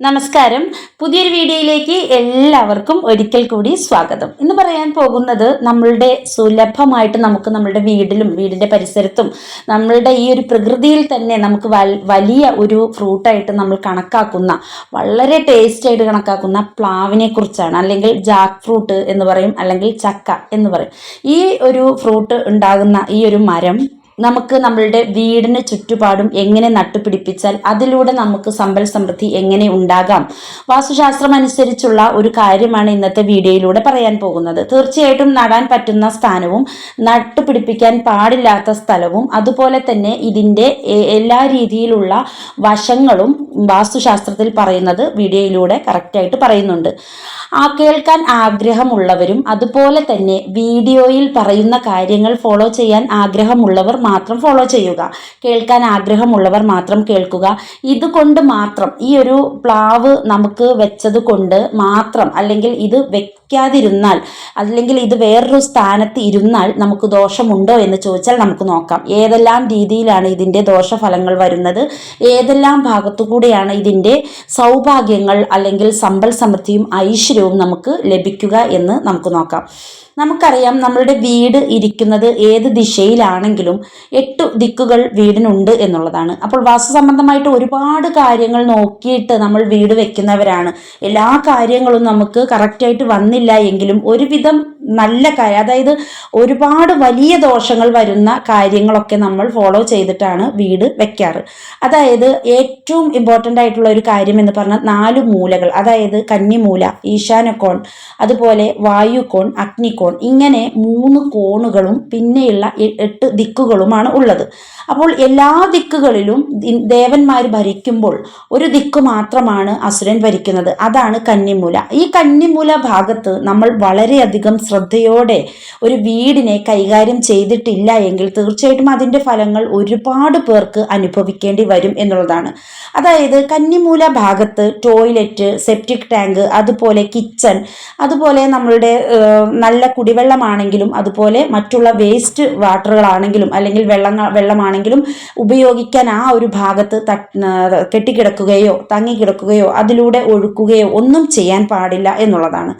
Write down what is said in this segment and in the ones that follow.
നമസ്കാരം. പുതിയൊരു വീഡിയോയിലേക്ക് എല്ലാവർക്കും ഒരിക്കൽ കൂടി സ്വാഗതം. ഇന്ന് പറയാൻ പോകുന്നത് നമ്മളുടെ സുലഭമായിട്ട് നമുക്ക് നമ്മളുടെ വീടിലും വീടിന്റെ പരിസരത്തും നമ്മളുടെ ഈ ഒരു പ്രകൃതിയിൽ തന്നെ നമുക്ക് വലിയ ഒരു ഫ്രൂട്ടായിട്ട് നമ്മൾ കണക്കാക്കുന്ന വളരെ ടേസ്റ്റായിട്ട് കണക്കാക്കുന്ന പ്ലാവിനെ കുറിച്ചാണ് അല്ലെങ്കിൽ ജാക്ക് ഫ്രൂട്ട് എന്ന് പറയും അല്ലെങ്കിൽ ചക്ക എന്ന് പറയും. ഈ ഒരു ഫ്രൂട്ട് ഉണ്ടാകുന്ന ഈ ഒരു മരം നമുക്ക് നമ്മളുടെ വീടിന് ചുറ്റുപാടും എങ്ങനെ നട്ടുപിടിപ്പിച്ചാൽ അതിലൂടെ നമുക്ക് സമ്പൽ സമൃദ്ധി എങ്ങനെ ഉണ്ടാകാം? വാസ്തുശാസ്ത്രം അനുസരിച്ചുള്ള ഒരു കാര്യമാണ് ഇന്നത്തെ വീഡിയോയിലൂടെ പറയാൻ പോകുന്നത്. തീർച്ചയായിട്ടും നടാൻ പറ്റുന്ന സ്ഥാനവും നട്ടുപിടിപ്പിക്കാൻ പാടില്ലാത്ത സ്ഥലവും അതുപോലെ തന്നെ ഇതിന്റെ എല്ലാ രീതിയിലുള്ള വശങ്ങളും വാസ്തുശാസ്ത്രത്തിൽ പറയുന്നത് വീഡിയോയിലൂടെ കറക്റ്റായിട്ട് പറയുന്നുണ്ട്. ആ കേൾക്കാൻ ആഗ്രഹമുള്ളവരും അതുപോലെ തന്നെ വീഡിയോയിൽ പറയുന്ന കാര്യങ്ങൾ ഫോളോ ചെയ്യാൻ ആഗ്രഹമുള്ളവർ മാത്രം ഫോളോ ചെയ്യുക. കേൾക്കാൻ ആഗ്രഹമുള്ളവർ മാത്രം കേൾക്കുക. ഇതുകൊണ്ട് മാത്രം ഈ ഒരു പ്ലാവ് നമുക്ക് വെച്ചത് കൊണ്ട് മാത്രം അല്ലെങ്കിൽ ഇത് വെക്കാതിരുന്നാൽ അല്ലെങ്കിൽ ഇത് വേറൊരു സ്ഥാനത്ത് ഇരുന്നാൽ നമുക്ക് ദോഷമുണ്ടോ എന്ന് ചോദിച്ചാൽ നമുക്ക് നോക്കാം. ഏതെല്ലാം രീതിയിലാണ് ഇതിന്റെ ദോഷഫലങ്ങൾ വരുന്നത്? ഏതെല്ലാം ഭാഗത്തു കൂടെയാണ് ഇതിന്റെ സൗഭാഗ്യങ്ങൾ അല്ലെങ്കിൽ സമ്പൽ സമൃദ്ധിയും ഐശ്വര്യവും നമുക്ക് ലഭിക്കുക എന്ന് നമുക്ക് നോക്കാം. നമുക്കറിയാം നമ്മളുടെ വീട് ഇരിക്കുന്നത് ഏത് ദിശയിലാണെങ്കിലും എട്ട് ദിക്കുകൾ വീടിനുണ്ട് എന്നുള്ളതാണ്. അപ്പോൾ വാസ്തു സംബന്ധമായിട്ട് ഒരുപാട് കാര്യങ്ങൾ നോക്കിയിട്ട് നമ്മൾ വീട് വെക്കുന്നവരാണ്. എല്ലാ കാര്യങ്ങളും നമുക്ക് കറക്റ്റായിട്ട് വന്നില്ല എങ്കിലും ഒരുവിധം നല്ല കാര്യം അതായത് ഒരുപാട് വലിയ ദോഷങ്ങൾ വരുന്ന കാര്യങ്ങളൊക്കെ നമ്മൾ ഫോളോ ചെയ്തിട്ടാണ് വീട് വെക്കാറ്. അതായത് ഏറ്റവും ഇമ്പോർട്ടന്റ് ആയിട്ടുള്ള ഒരു കാര്യം എന്ന് പറഞ്ഞാൽ നാല് മൂലകൾ. അതായത് കന്നിമൂല ഈശാനക്കോൺ അതുപോലെ വായുകോൺ അഗ്നിക്കോൺ ഇങ്ങനെ മൂന്ന് കോണുകളും പിന്നെയുള്ള എട്ട് ദിക്കുകളുമാണ് ഉള്ളത്. അപ്പോൾ എല്ലാ ദിക്കുകളിലും ദേവന്മാർ ഭരിക്കുമ്പോൾ ഒരു ദിക്ക് മാത്രമാണ് അസുരൻ ഭരിക്കുന്നത്. അതാണ് കന്നിമൂല. ഈ കന്നിമൂല ഭാഗത്ത് നമ്മൾ വളരെയധികം ശ്രദ്ധയോടെ ഒരു വീടിനെ കൈകാര്യം ചെയ്തിട്ടില്ല എങ്കിൽ തീർച്ചയായിട്ടും അതിന്റെ ഫലങ്ങൾ ഒരുപാട് പേർക്ക് അനുഭവിക്കേണ്ടി വരും എന്നുള്ളതാണ്. അതായത് കന്നിമൂല ഭാഗത്ത് ടോയ്ലറ്റ് സെപ്റ്റിക് ടാങ്ക് അതുപോലെ കിച്ചൺ അതുപോലെ നമ്മളുടെ നല്ല കുടിവെള്ളമാണെങ്കിലും അതുപോലെ മറ്റുള്ള വേസ്റ്റ് വാട്ടറുകളാണെങ്കിലും അല്ലെങ്കിൽ വെള്ളം വെള്ളമാണെങ്കിലും ഉപയോഗിക്കാൻ ആ ഒരു ഭാഗത്ത് കെട്ടിക്കിടക്കുകയോ തങ്ങിക്കിടക്കുകയോ അതിലൂടെ ഒഴുക്കുകയോ ഒന്നും ചെയ്യാൻ പാടില്ല എന്നുള്ളതാണ്.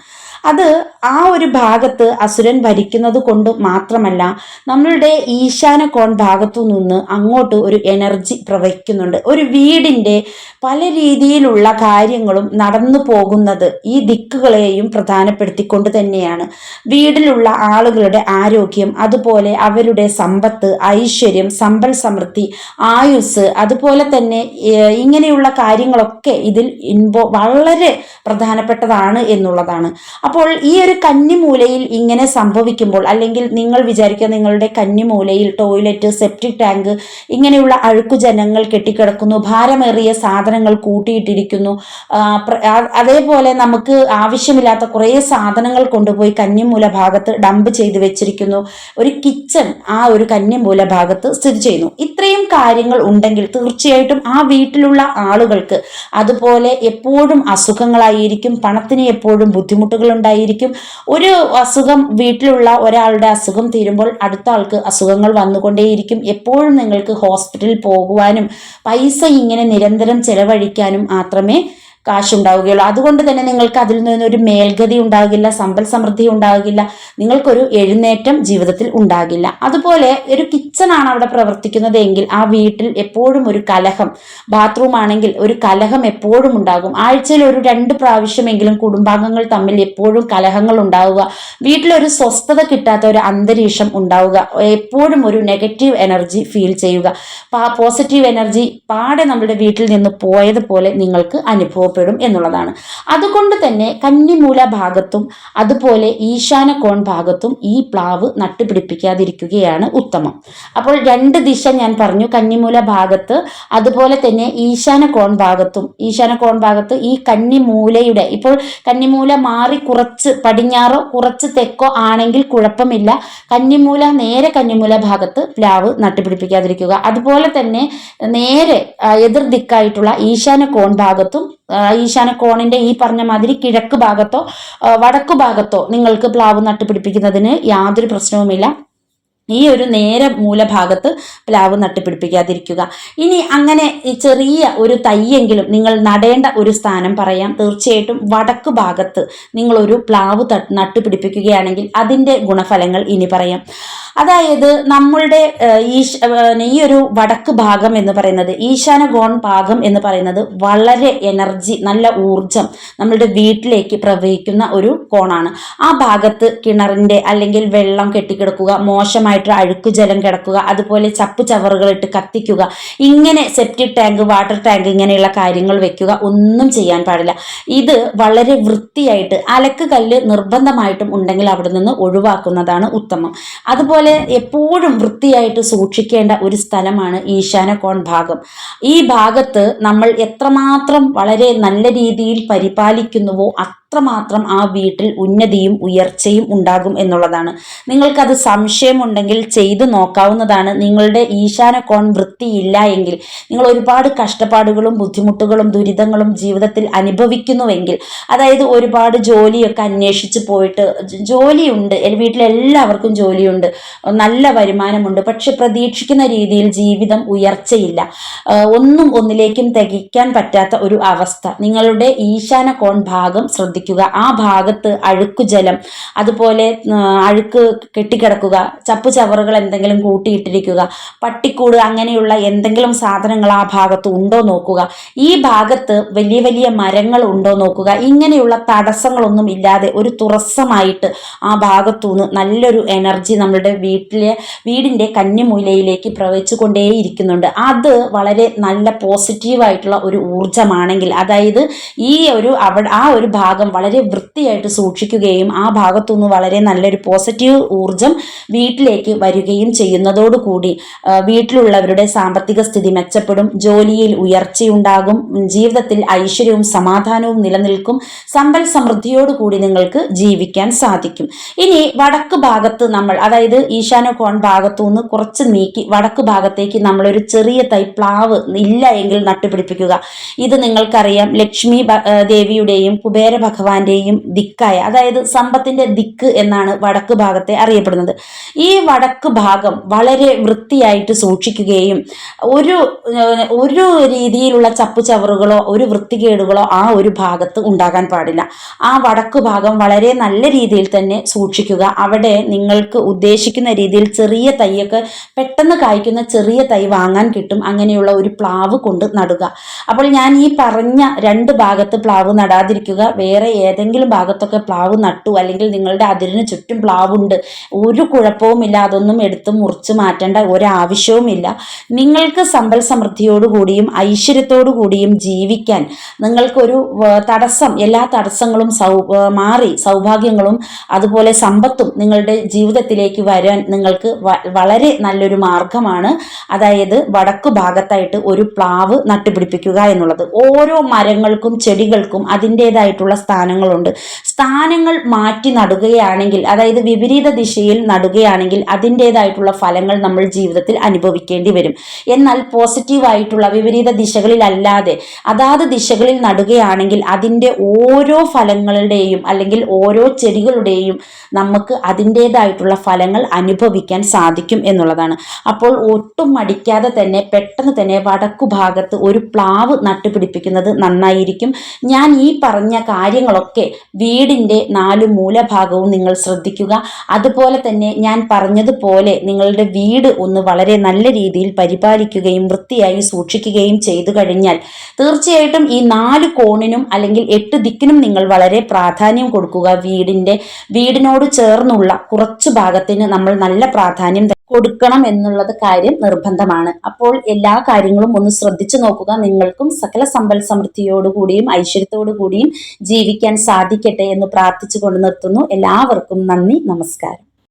അത് ആ ഒരു ഭാഗത്ത് അസുരൻ ഭരിക്കുന്നത് കൊണ്ട് മാത്രമല്ല നമ്മളുടെ ഈശാന കോൺ ഭാഗത്തു നിന്ന് അങ്ങോട്ട് ഒരു എനർജി പ്രവഹിക്കുന്നുണ്ട്. ഒരു വീടിന്റെ പല രീതിയിലുള്ള കാര്യങ്ങളും നടന്നു പോകുന്നത് ഈ ദിക്കുകളെയും പ്രധാനപ്പെടുത്തിക്കൊണ്ട് തന്നെയാണ്. വീട്ടിലുള്ള ആളുകളുടെ ആരോഗ്യം അതുപോലെ അവരുടെ സമ്പത്ത് ഐശ്വര്യം സമ്പൽ സമൃദ്ധി ആയുസ് അതുപോലെ തന്നെ ഇങ്ങനെയുള്ള കാര്യങ്ങളൊക്കെ ഇതിൽ ഇൻവോ വളരെ പ്രധാനപ്പെട്ടതാണ് എന്നുള്ളതാണ്. അപ്പോൾ ഈ ഒരു കന്നിമൂലയിൽ ഇങ്ങനെ സംഭവിക്കുമ്പോൾ അല്ലെങ്കിൽ നിങ്ങൾ വിചാരിക്കുക നിങ്ങളുടെ കന്നിമൂലയിൽ ടോയ്ലറ്റ് സെപ്റ്റിക് ടാങ്ക് ഇങ്ങനെയുള്ള അഴുക്കുജനങ്ങൾ കെട്ടിക്കിടക്കുന്നു ഭാരമേറിയ സാധനങ്ങൾ കൂട്ടിയിട്ടിരിക്കുന്നു അതേപോലെ നമുക്ക് ആവശ്യമില്ലാത്ത കുറേ സാധനങ്ങൾ കൊണ്ടുപോയി കന്നിമൂല ഭാഗത്ത് ഡംപ് ചെയ്ത് വെച്ചിരിക്കുന്നു. ഒരു കിച്ചൺ ആ ഒരു കന്യമൂല ഭാഗത്ത് സ്ഥിതി ചെയ്യുന്നു. ഇത്രയും കാര്യങ്ങൾ ഉണ്ടെങ്കിൽ തീർച്ചയായിട്ടും ആ വീട്ടിലുള്ള ആളുകൾക്ക് അതുപോലെ എപ്പോഴും അസുഖങ്ങളായിരിക്കും പണത്തിന് എപ്പോഴും ബുദ്ധിമുട്ടുകൾ ഉണ്ടായിരിക്കും. ഒരു അസുഖം വീട്ടിലുള്ള ഒരാളുടെ അസുഖം തീരുമ്പോൾ അടുത്ത ആൾക്ക് അസുഖങ്ങൾ വന്നുകൊണ്ടേയിരിക്കും. എപ്പോഴും നിങ്ങൾക്ക് ഹോസ്പിറ്റലിൽ പോകുവാനും പൈസ ഇങ്ങനെ നിരന്തരം ചെലവഴിക്കാനും മാത്രമേ കാശുണ്ടാവുകയുള്ളൂ. അതുകൊണ്ട് തന്നെ നിങ്ങൾക്ക് അതിൽ നിന്നൊരു മേൽഗതി ഉണ്ടാകില്ല സമ്പൽ സമൃദ്ധി ഉണ്ടാകില്ല നിങ്ങൾക്കൊരു എഴുന്നേറ്റം ജീവിതത്തിൽ ഉണ്ടാകില്ല. അതുപോലെ ഒരു കിച്ചൺ ആണ് അവിടെ പ്രവർത്തിക്കുന്നത് എങ്കിൽ ആ വീട്ടിൽ എപ്പോഴും ഒരു കലഹം ബാത്റൂം ആണെങ്കിൽ ഒരു കലഹം എപ്പോഴും ഉണ്ടാകും. ആഴ്ചയിൽ ഒരു രണ്ട് പ്രാവശ്യമെങ്കിലും കുടുംബാംഗങ്ങൾ തമ്മിൽ എപ്പോഴും കലഹങ്ങൾ ഉണ്ടാവുക. വീട്ടിലൊരു സ്വസ്ഥത കിട്ടാത്ത ഒരു അന്തരീക്ഷം ഉണ്ടാവുക. എപ്പോഴും ഒരു നെഗറ്റീവ് എനർജി ഫീൽ ചെയ്യുക. പോസിറ്റീവ് എനർജി പാടെ നമ്മുടെ വീട്ടിൽ നിന്ന് പോയതുപോലെ നിങ്ങൾക്ക് അനുഭവപ്പെടും. എന്നുള്ളതാണ്. അതുകൊണ്ട് തന്നെ കന്നിമൂല ഭാഗത്തും അതുപോലെ ഈശാന കോൺ ഭാഗത്തും ഈ പ്ലാവ് നട്ടുപിടിപ്പിക്കാതിരിക്കുകയാണ് ഉത്തമം. അപ്പോൾ രണ്ട് ദിശ ഞാൻ പറഞ്ഞു. കന്നിമൂല ഭാഗത്ത് അതുപോലെ തന്നെ ഈശാന കോൺ ഭാഗത്തും ഈശാന കോൺ ഭാഗത്ത് ഈ കന്നിമൂലയുടെ ഇപ്പോൾ കന്നിമൂല മാറി കുറച്ച് പടിഞ്ഞാറോ കുറച്ച് തെക്കോ ആണെങ്കിൽ കുഴപ്പമില്ല. കന്നിമൂല നേരെ കന്നിമൂല ഭാഗത്ത് പ്ലാവ് നട്ടുപിടിപ്പിക്കാതിരിക്കുക. അതുപോലെ തന്നെ നേരെ എതിർ ദിക്കായിട്ടുള്ള ഈശാന കോൺ ഭാഗത്തും ആ, ഈശാന കോണിന്റെ ഈ പറഞ്ഞ മാതിരി കിഴക്ക് ഭാഗത്തോ വടക്കു ഭാഗത്തോ നിങ്ങൾക്ക് പ്ലാവ് നട്ടുപിടിപ്പിക്കുന്നതിന് യാതൊരു പ്രശ്നവുമില്ല. ഈ ഒരു നേരെ മൂലഭാഗത്ത് പ്ലാവ് നട്ടുപിടിപ്പിക്കാതിരിക്കുക. ഇനി അങ്ങനെ ചെറിയ ഒരു തയ്യെങ്കിലും നിങ്ങൾ നടേണ്ട ഒരു സ്ഥാനം പറയാം. തീർച്ചയായിട്ടും വടക്ക് ഭാഗത്ത് നിങ്ങളൊരു പ്ലാവ് നട്ടുപിടിപ്പിക്കുകയാണെങ്കിൽ അതിന്റെ ഗുണഫലങ്ങൾ ഇനി പറയാം. അതായത് നമ്മളുടെ ഈ ഈ ഒരു വടക്ക് ഭാഗം എന്ന് പറയുന്നത് ഈശാന ഗോൺ ഭാഗം എന്ന് പറയുന്നത് വളരെ എനർജി നല്ല ഊർജം നമ്മളുടെ വീട്ടിലേക്ക് പ്രവഹിക്കുന്ന ഒരു കോണാണ്. ആ ഭാഗത്ത് കിണറിന്റെ അല്ലെങ്കിൽ വെള്ളം കെട്ടിക്കിടക്കുക മോശമായി ആയിട്ട് അഴുക്കുജലം കിടക്കുക അതുപോലെ ചപ്പ് ചവറുകൾ ഇട്ട് കത്തിക്കുക ഇങ്ങനെ സെപ്റ്റിക് ടാങ്ക് വാട്ടർ ടാങ്ക് ഇങ്ങനെയുള്ള കാര്യങ്ങൾ വെക്കുക ഒന്നും ചെയ്യാൻ പാടില്ല. ഇത് വളരെ വൃത്തിയായിട്ട് അലക്ക് കല്ല് നിർബന്ധമായിട്ടും ഉണ്ടെങ്കിൽ അവിടെ നിന്ന് ഒഴിവാക്കുന്നതാണ് ഉത്തമം. അതുപോലെ എപ്പോഴും വൃത്തിയായിട്ട് സൂക്ഷിക്കേണ്ട ഒരു സ്ഥലമാണ് ഈശാന കോൺ ഭാഗം. ഈ ഭാഗത്ത് നമ്മൾ എത്രമാത്രം വളരെ നല്ല രീതിയിൽ പരിപാലിക്കുന്നുവോ അത്രമാത്രം ആ വീട്ടിൽ ഉന്നതിയും ഉയർച്ചയും ഉണ്ടാകും എന്നുള്ളതാണ്. നിങ്ങൾക്കത് സംശയമുണ്ടെങ്കിൽ ചെയ്തു നോക്കാവുന്നതാണ്. നിങ്ങളുടെ ഈശാന കോൺ വൃത്തിയില്ല എങ്കിൽ നിങ്ങൾ ഒരുപാട് കഷ്ടപ്പാടുകളും ബുദ്ധിമുട്ടുകളും ദുരിതങ്ങളും ജീവിതത്തിൽ അനുഭവിക്കുന്നുവെങ്കിൽ അതായത് ഒരുപാട് ജോലിയൊക്കെ അന്വേഷിച്ച് പോയിട്ട് ജോലിയുണ്ട്. വീട്ടിലെല്ലാവർക്കും ജോലിയുണ്ട്. നല്ല വരുമാനമുണ്ട്. പക്ഷെ പ്രതീക്ഷിക്കുന്ന രീതിയിൽ ജീവിതം ഉയർച്ചയില്ല. ഒന്നും ഒന്നിലേക്കും തികയ്ക്കാൻ പറ്റാത്ത ഒരു അവസ്ഥ. നിങ്ങളുടെ ഈശാന കോൺ ഭാഗം ശ്രദ്ധിക്കുക. ആ ഭാഗത്ത് അഴുക്കു ജലം അതുപോലെ അഴുക്ക് കെട്ടിക്കിടക്കുക ചപ്പു ചവറുകൾ എന്തെങ്കിലും കൂട്ടിയിട്ടിരിക്കുക പട്ടിക്കൂട് അങ്ങനെയുള്ള എന്തെങ്കിലും സാധനങ്ങൾ ആ ഭാഗത്ത് ഉണ്ടോ നോക്കുക. ഈ ഭാഗത്ത് വലിയ വലിയ മരങ്ങൾ ഉണ്ടോ നോക്കുക. ഇങ്ങനെയുള്ള തടസ്സങ്ങളൊന്നും ഇല്ലാതെ ഒരു തുറസ്സമായിട്ട് ആ ഭാഗത്തുനിന്ന് നല്ലൊരു എനർജി നമ്മുടെ വീട്ടിലെ വീടിന്റെ കന്നിമൂലയിലേക്ക് പ്രവഹിച്ചുകൊണ്ടേയിരിക്കുന്നുണ്ട്. അത് വളരെ നല്ല പോസിറ്റീവായിട്ടുള്ള ഒരു ഊർജമാണെങ്കിൽ അതായത് ഈ ഒരു അവിടെ ആ ഒരു ഭാഗം വളരെ വൃത്തിയായിട്ട് സൂക്ഷിക്കുകയും ആ ഭാഗത്തുനിന്ന് വളരെ നല്ലൊരു പോസിറ്റീവ് ഊർജം വീട്ടിലേക്ക് വരികയും ചെയ്യുന്നതോടുകൂടി വീട്ടിലുള്ളവരുടെ സാമ്പത്തിക സ്ഥിതി മെച്ചപ്പെടും ജോലിയിൽ ഉയർച്ചയുണ്ടാകും ജീവിതത്തിൽ ഐശ്വര്യവും സമാധാനവും നിലനിൽക്കും സമ്പൽ സമൃദ്ധിയോടുകൂടി നിങ്ങൾക്ക് ജീവിക്കാൻ സാധിക്കും. ഇനി വടക്ക് ഭാഗത്ത് നമ്മൾ അതായത് ഈശാന കോൺ ഭാഗത്തു നിന്ന് കുറച്ച് നീക്കി വടക്ക് ഭാഗത്തേക്ക് നമ്മളൊരു ചെറിയ തൈ പ്ലാവ് ഇല്ല എങ്കിൽ നട്ടുപിടിപ്പിക്കുക. ഇത് നിങ്ങൾക്കറിയാം ലക്ഷ്മി ദേവിയുടെയും കുബേര ഭഗവാന്റെയും ദിക്കായ അതായത് സമ്പത്തിന്റെ ദിക്ക് എന്നാണ് വടക്ക് ഭാഗത്തെ അറിയപ്പെടുന്നത്. ഈ വടക്ക് ഭാഗം വളരെ വൃത്തിയായിട്ട് സൂക്ഷിക്കുകയും ഒരു ഒരു രീതിയിലുള്ള ചപ്പു ചവറുകളോ ഒരു വൃത്തികേടുകളോ ആ ഒരു ഭാഗത്ത് ഉണ്ടാകാൻ പാടില്ല. ആ വടക്ക് ഭാഗം വളരെ നല്ല രീതിയിൽ തന്നെ സൂക്ഷിക്കുക. അവിടെ നിങ്ങൾക്ക് ഉദ്ദേശിക്കുന്ന രീതിയിൽ ചെറിയ തൈയൊക്കെ പെട്ടെന്ന് കായ്ക്കുന്ന ചെറിയ തൈ വാങ്ങാൻ കിട്ടും. അങ്ങനെയുള്ള ഒരു പ്ലാവ് കൊണ്ട് നടുക. അപ്പോൾ ഞാൻ ഈ പറഞ്ഞ രണ്ട് ഭാഗത്ത് പ്ലാവ് നടാതിരിക്കുക. വേറെ ഏതെങ്കിലും ഭാഗത്തൊക്കെ പ്ലാവ് നട്ടു. അല്ലെങ്കിൽ നിങ്ങളുടെ അതിരിന് ചുറ്റും പ്ലാവുണ്ട്. ഒരു കുഴപ്പവുമില്ല. അതൊന്നും എടുത്ത് മുറിച്ച് മാറ്റേണ്ട ഒരാവശ്യവുമില്ല. നിങ്ങൾക്ക് സമ്പൽ സമൃദ്ധിയോടുകൂടിയും ഐശ്വര്യത്തോടുകൂടിയും ജീവിക്കാൻ നിങ്ങൾക്കൊരു തടസ്സം എല്ലാ തടസ്സങ്ങളും സൗ മാറി സൗഭാഗ്യങ്ങളും അതുപോലെ സമ്പത്തും നിങ്ങളുടെ ജീവിതത്തിലേക്ക് വരാൻ നിങ്ങൾക്ക് വളരെ നല്ലൊരു മാർഗമാണ്. അതായത് വടക്കു ഭാഗത്തായിട്ട് ഒരു പ്ലാവ് നട്ടുപിടിപ്പിക്കുക എന്നുള്ളത്. ഓരോ മരങ്ങൾക്കും ചെടികൾക്കും അതിന്റെതായിട്ടുള്ള സ്ഥാനങ്ങളുണ്ട്. സ്ഥാനങ്ങൾ മാറ്റി നടുകയാണെങ്കിൽ അതായത് വിപരീത ദിശയിൽ നടുകയാണെങ്കിൽ അതിന്റെതായിട്ടുള്ള ഫലങ്ങൾ നമ്മൾ ജീവിതത്തിൽ അനുഭവിക്കേണ്ടി വരും. എന്നാൽ പോസിറ്റീവായിട്ടുള്ള വിപരീത ദിശകളിലല്ലാതെ അതാത് ദിശകളിൽ നടുകയാണെങ്കിൽ അതിന്റെ ഓരോ ഫലങ്ങളുടെയും അല്ലെങ്കിൽ ഓരോ ചെടികളുടെയും നമുക്ക് അതിന്റെതായിട്ടുള്ള ഫലങ്ങൾ അനുഭവിക്കാൻ സാധിക്കും എന്നുള്ളതാണ്. അപ്പോൾ ഒട്ടും മടിക്കാതെ തന്നെ പെട്ടെന്ന് തന്നെ വടക്കു ഭാഗത്ത് ഒരു പ്ലാവ് നട്ടുപിടിപ്പിക്കുന്നത് നന്നായിരിക്കും. ഞാൻ ഈ പറഞ്ഞ കാര്യങ്ങളൊക്കെ വീടിന്റെ നാല് മൂലഭാഗവും നിങ്ങൾ ശ്രദ്ധിക്കുക. അതുപോലെ തന്നെ ഞാൻ പറഞ്ഞതുപോലെ നിങ്ങളുടെ വീട് ഒന്ന് വളരെ നല്ല രീതിയിൽ പരിപാലിക്കുകയും വൃത്തിയായി സൂക്ഷിക്കുകയും ചെയ്തു കഴിഞ്ഞാൽ തീർച്ചയായിട്ടും ഈ നാല് കോണിനും അല്ലെങ്കിൽ എട്ട് ദിക്കിനും നിങ്ങൾ വളരെ പ്രാധാന്യം കൊടുക്കുക. വീടിന്റെ വീടിനോട് ചേർന്നുള്ള കുറച്ച് ഭാഗത്തിന് നമ്മൾ നല്ല പ്രാധാന്യം കൊടുക്കണം എന്നുള്ളത് കാര്യം നിർബന്ധമാണ്. അപ്പോൾ എല്ലാ കാര്യങ്ങളും ഒന്ന് ശ്രദ്ധിച്ചു നോക്കുക. നിങ്ങൾക്കും സകല സമ്പൽ സമൃദ്ധിയോടുകൂടിയും ഐശ്വര്യത്തോടുകൂടിയും ജീവിക്കാൻ സാധിക്കട്ടെ എന്ന് പ്രാർത്ഥിച്ചുകൊണ്ട് നിർത്തുന്നു. എല്ലാവർക്കും നന്ദി നമസ്കാരം.